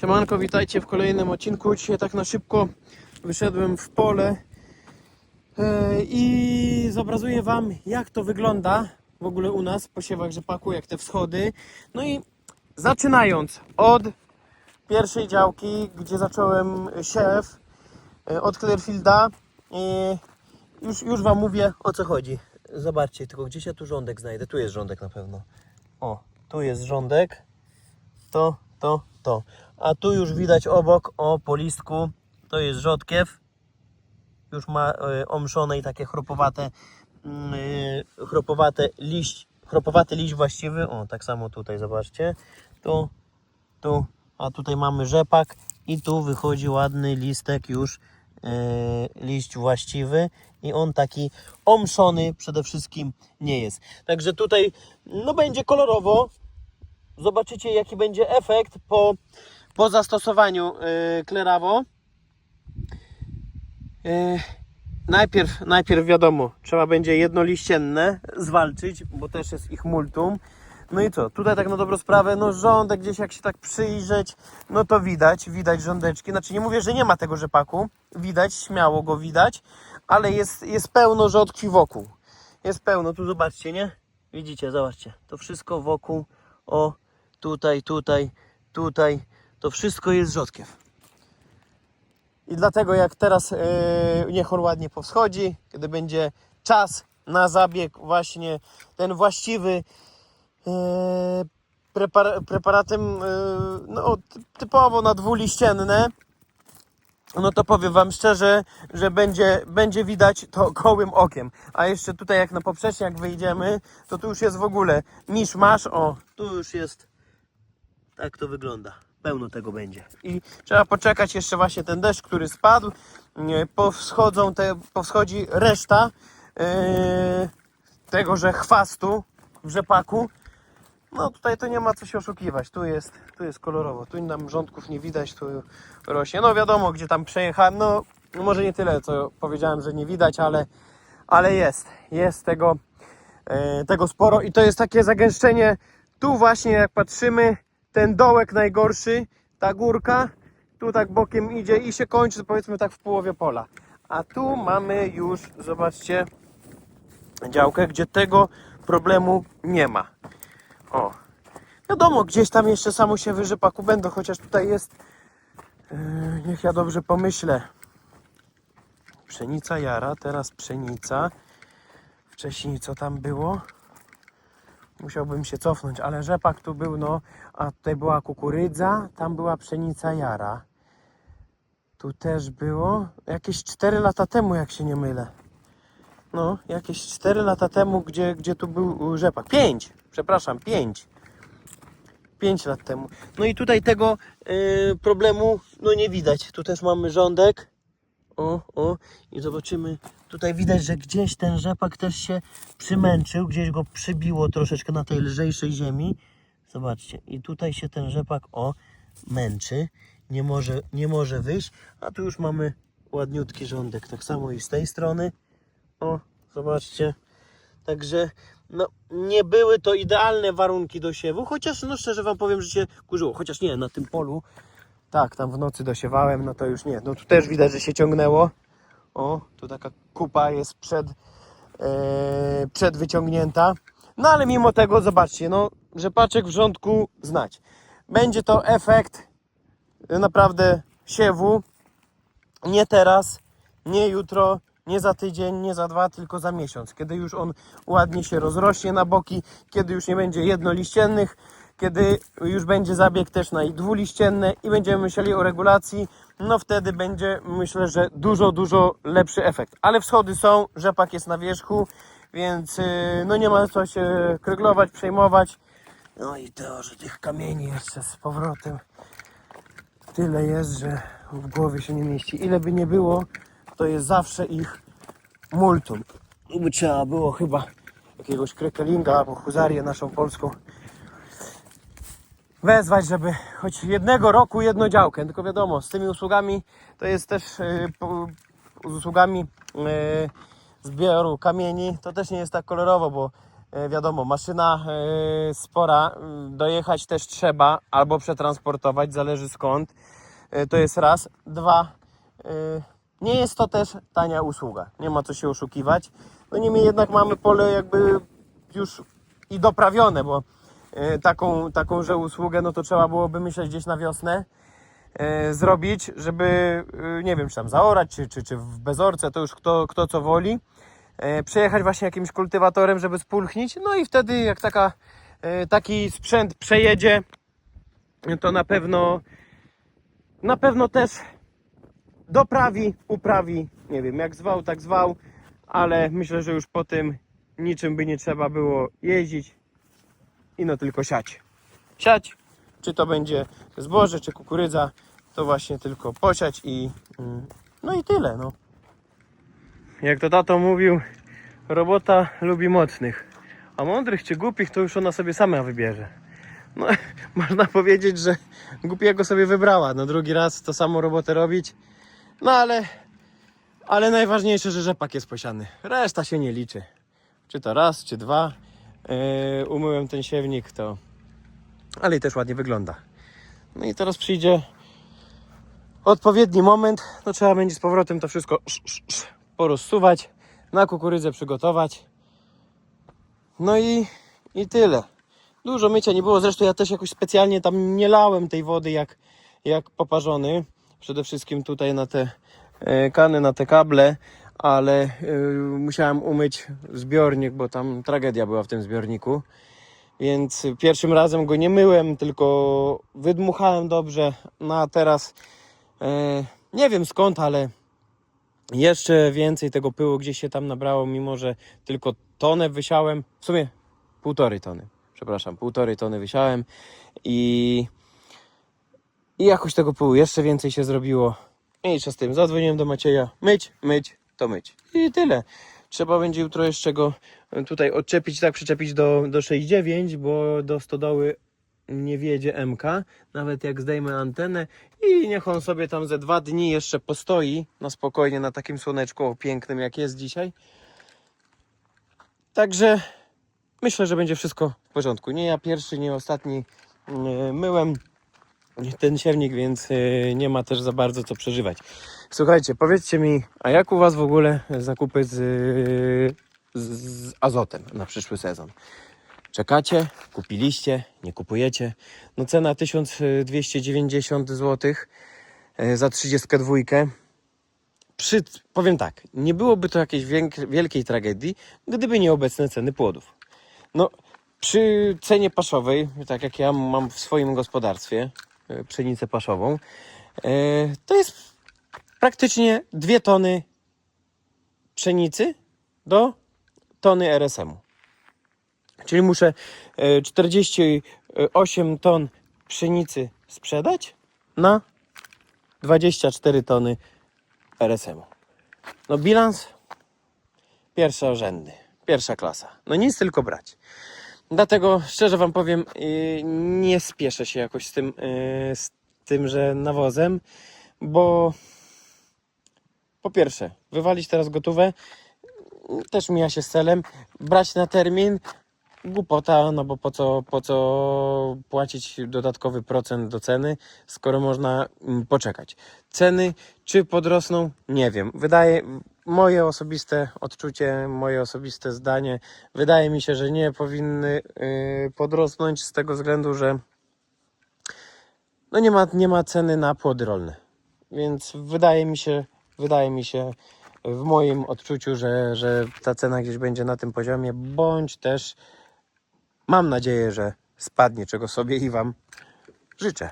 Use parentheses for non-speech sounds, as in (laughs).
Siemanko, witajcie w kolejnym odcinku. Dzisiaj tak na szybko wyszedłem w pole e, i zobrazuję Wam jak to wygląda w ogóle u nas w posiewach rzepaku, jak te wschody. No i zaczynając od pierwszej działki, gdzie zacząłem siew e, od Clearfielda. e, Już, już Wam mówię o co chodzi. Zobaczcie, tylko gdzieś ja tu rządek znajdę. Tu jest rządek na pewno. O, tu jest rządek. To, to, to. A tu już widać obok, o po listku, to jest rzodkiew. Już ma y, omszone i takie chropowate, mm, y, chropowate liść, chropowaty liść właściwy. O, tak samo tutaj, zobaczcie. Tu, tu, a tutaj mamy rzepak i tu wychodzi ładny listek już, y, liść właściwy i on taki omszony przede wszystkim nie jest. Także tutaj, no będzie kolorowo, zobaczycie jaki będzie efekt po, po zastosowaniu yy, klerawo. Yy, najpierw, najpierw wiadomo, trzeba będzie jednoliścienne zwalczyć, bo też jest ich multum. No i co, tutaj tak na dobrą sprawę, no rządek gdzieś jak się tak przyjrzeć, no to widać, widać rządeczki. Znaczy nie mówię, że nie ma tego rzepaku, widać, śmiało go widać, ale jest, jest pełno rzodkwi wokół. Jest pełno, tu zobaczcie, nie? Widzicie, zobaczcie, to wszystko wokół, o, tutaj, tutaj, tutaj, to wszystko jest rzodkiew. I dlatego jak teraz yy, niech on ładnie powschodzi, kiedy będzie czas na zabieg właśnie ten właściwy yy, prepar, preparatem yy, no, ty- typowo na dwuliścienne, no to powiem Wam szczerze, że będzie, będzie widać to (laughs) gołym okiem. A jeszcze tutaj jak na poprzeczniak wyjdziemy, to tu już jest w ogóle misz masz, o, tu już jest, tak to wygląda. Pełno tego będzie. I trzeba poczekać jeszcze właśnie ten deszcz, który spadł. Powschodzą te, powschodzi reszta yy, tegoże chwastu w rzepaku. No tutaj to nie ma co się oszukiwać. Tu jest, tu jest kolorowo. Tu nam rządków nie widać, tu rośnie. No wiadomo, gdzie tam przejechałem. No może nie tyle, co powiedziałem, że nie widać, ale, ale jest. Jest tego, e, tego sporo i to jest takie zagęszczenie. Tu właśnie jak patrzymy, ten dołek najgorszy, ta górka, tu tak bokiem idzie i się kończy powiedzmy tak w połowie pola. A tu mamy już, zobaczcie, działkę, gdzie tego problemu nie ma. O. Wiadomo, gdzieś tam jeszcze samo się rzepaku będą, chociaż tutaj jest. Yy, niech ja dobrze pomyślę. Pszenica jara, teraz pszenica. Wcześniej co tam było? Musiałbym się cofnąć, ale rzepak tu był, no, a tutaj była kukurydza, tam była pszenica jara. Tu też było jakieś 4 lata temu, jak się nie mylę. No, jakieś 4 lata temu, gdzie, gdzie tu był rzepak. 5, przepraszam, 5. 5 lat temu. No i tutaj tego y, problemu no nie widać. Tu też mamy rządek. O, o. I zobaczymy. Tutaj widać, że gdzieś ten rzepak też się przymęczył. Gdzieś go przybiło troszeczkę na tej lżejszej ziemi. Zobaczcie. I tutaj się ten rzepak o męczy. Nie może, nie może wyjść. A tu już mamy ładniutki rządek. Tak samo i z tej strony. O, zobaczcie. Także no, nie były to idealne warunki do siewu, chociaż no szczerze Wam powiem, że się kurzyło. Chociaż nie, na tym polu, tak, tam w nocy dosiewałem, no to już nie. No tu też widać, że się ciągnęło. O, tu taka kupa jest przed, e, przed wyciągnięta. No ale mimo tego, zobaczcie, no, rzepaczek w rządku znać. Będzie to efekt naprawdę siewu. Nie teraz, nie jutro, nie za tydzień, nie za dwa, tylko za miesiąc. Kiedy już on ładnie się rozrośnie na boki, kiedy już nie będzie jednoliściennych, kiedy już będzie zabieg też na dwuliścienne i będziemy myśleli o regulacji, no wtedy będzie myślę, że dużo, dużo lepszy efekt. Ale wschody są, rzepak jest na wierzchu, więc yy, no nie ma co się kryglować, przejmować. No i to, że tych kamieni jeszcze z powrotem tyle jest, że w głowie się nie mieści. Ile by nie było, to jest zawsze ich multum. I by trzeba było chyba jakiegoś krekelinga albo huzarię naszą polską wezwać, żeby choć jednego roku jedną działkę. Tylko wiadomo, z tymi usługami to jest też po- z usługami yy, zbioru kamieni, to też nie jest tak kolorowo, bo e, wiadomo, maszyna e, spora, m, dojechać też trzeba, albo przetransportować, zależy skąd. E, To jest raz. Dwa, e, nie jest to też tania usługa, nie ma co się oszukiwać. No niemniej jednak mamy pole jakby już i doprawione, bo e, taką, takąże usługę no to trzeba byłoby myśleć gdzieś na wiosnę e, zrobić, żeby e, nie wiem, czy tam zaorać, czy, czy, czy w bezorce, to już kto, kto co woli. Przejechać właśnie jakimś kultywatorem, żeby spulchnić. No i wtedy jak taka, taki sprzęt przejedzie, to na pewno na pewno też doprawi, uprawi, nie wiem jak zwał, tak zwał, ale myślę, że już po tym niczym by nie trzeba było jeździć i no tylko siać. Siać, czy to będzie zboże, czy kukurydza, to właśnie tylko posiać i mm, no i tyle, no. Jak to tato mówił, robota lubi mocnych, a mądrych czy głupich to już ona sobie sama wybierze. No, (laughs) można powiedzieć, że głupiego sobie wybrała. No drugi raz to samą robotę robić. No ale, ale najważniejsze, że rzepak jest posiany. Reszta się nie liczy. Czy to raz, czy dwa. Yy, umyłem ten siewnik, to. Ale i też ładnie wygląda. No i teraz przyjdzie odpowiedni moment. No trzeba będzie z powrotem to wszystko sz, sz, sz, porozsuwać, na kukurydzę przygotować. No i, i tyle. Dużo mycia nie było, zresztą ja też jakoś specjalnie tam nie lałem tej wody jak, jak poparzony. Przede wszystkim tutaj na te e, kany, na te kable, ale e, musiałem umyć zbiornik, bo tam tragedia była w tym zbiorniku. Więc pierwszym razem go nie myłem, tylko wydmuchałem dobrze. No a teraz e, nie wiem skąd, ale jeszcze więcej tego pyłu gdzieś się tam nabrało, mimo że tylko tonę wysiałem. W sumie półtorej tony przepraszam, półtorej tony wysiałem i, i jakoś tego pyłu jeszcze więcej się zrobiło. Mniejsza z tym, zadzwoniłem do Macieja, myć, myć, to myć. I tyle. Trzeba będzie jutro jeszcze go tutaj odczepić, tak przyczepić do, do 6,9, bo do stodoły nie wiedzie MK, nawet jak zdejmę antenę i niech on sobie tam ze dwa dni jeszcze postoi na spokojnie na takim słoneczku pięknym jak jest dzisiaj. Także myślę, że będzie wszystko w porządku. Nie ja pierwszy, nie ostatni e, myłem ten siewnik, więc e, nie ma też za bardzo co przeżywać. Słuchajcie, powiedzcie mi, a jak u Was w ogóle zakupy z, z, azotem na przyszły sezon? Czekacie? Kupiliście? Nie kupujecie? No cena 1290 zł e, za 32 przy, powiem tak, nie byłoby to jakiejś wielkiej tragedii, gdyby nie obecne ceny płodów. No, przy cenie paszowej, tak jak ja mam w swoim gospodarstwie pszenicę paszową, e, to jest praktycznie dwie tony pszenicy do tony RSM-u. Czyli muszę e, 48 ton pszenicy sprzedać na 24 tony RSM-u. No bilans pierwszorzędny, pierwsza klasa. No nic tylko brać. Dlatego szczerze Wam powiem, yy, nie spieszę się jakoś z tym, yy, z tymże nawozem, bo po pierwsze, wywalić teraz gotówę też mija się z celem. Brać na termin głupota, no bo po co, po co płacić dodatkowy procent do ceny, skoro można mm, poczekać. Ceny czy podrosną? Nie wiem. Wydaje moje osobiste odczucie, moje osobiste zdanie, wydaje mi się, że nie powinny yy, podrosnąć z tego względu, że no nie ma, nie ma ceny na płody rolne. Więc wydaje mi się, wydaje mi się w moim odczuciu, że, że ta cena gdzieś będzie na tym poziomie, bądź też mam nadzieję, że spadnie, czego sobie i Wam życzę.